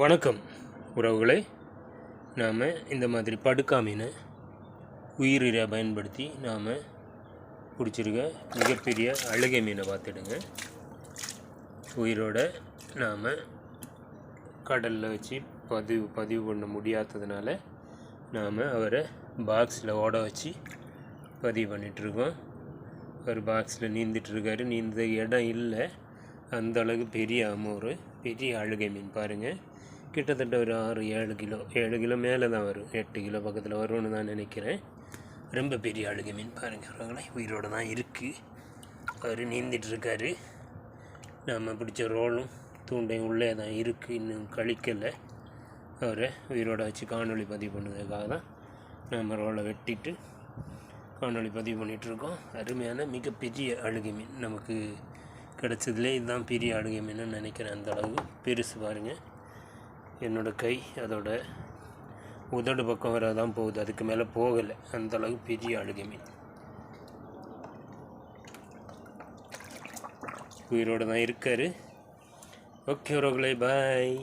வணக்கம் உறவுகளை. நாம் இந்த மாதிரி படுக்கா மீனை உயிரிரை பயன்படுத்தி நாம் பிடிச்சிருக்க மிகப்பெரிய அழுகை மீனை பார்த்துடுங்க. உயிரோட நாம் கடலில் வச்சு பதிவு பதிவு பண்ண முடியாததுனால நாம் அவரை பாக்ஸில் ஓட வச்சு பதிவு பண்ணிகிட்ருக்கோம் அவர் பாக்ஸில் நீந்திட்டுருக்காரு. நீந்த இடம் இல்லை. அந்த அளவுக்கு பெரிய அமூர் பெரிய அழுகை மீன் பாருங்கள் கிட்டத்தட்ட ஒரு ஆறு ஏழு கிலோ ஏழு கிலோ மேலே தான் வரும். எட்டு கிலோ பக்கத்தில் வரும்னு நான் நினைக்கிறேன். ரொம்ப பெரிய அழுகை மீன் பாருங்கள் உயிரோடு தான் இருக்குது அவர் நீந்திட்டுருக்காரு. நம்ம பிடிச்ச ரோலும் தூண்டையும் உள்ளே தான் இருக்குது இன்னும் கழிக்கலை. அவரை உயிரோட வச்சு காணொலி பதிவு பண்ணதுக்காக தான் நம்ம ரோலை வெட்டிட்டு காணொலி பதிவு பண்ணிகிட்ருக்கோம் அருமையான மிகப்பெரிய அழுகை மீன் நமக்கு கிடச்சதுலே இதுதான் பெரிய அழுகை நினைக்கிறேன் அந்த அளவு. பெருசு பாருங்கள் என்னோடய கை அதோட உதடு பக்கம் வர தான் போகுது. அதுக்கு மேலே போகலை. அந்த பெரிய அழுகை மீன் உயிரோடு தான் இருக்கார். ஓகே ரோகலை பாய்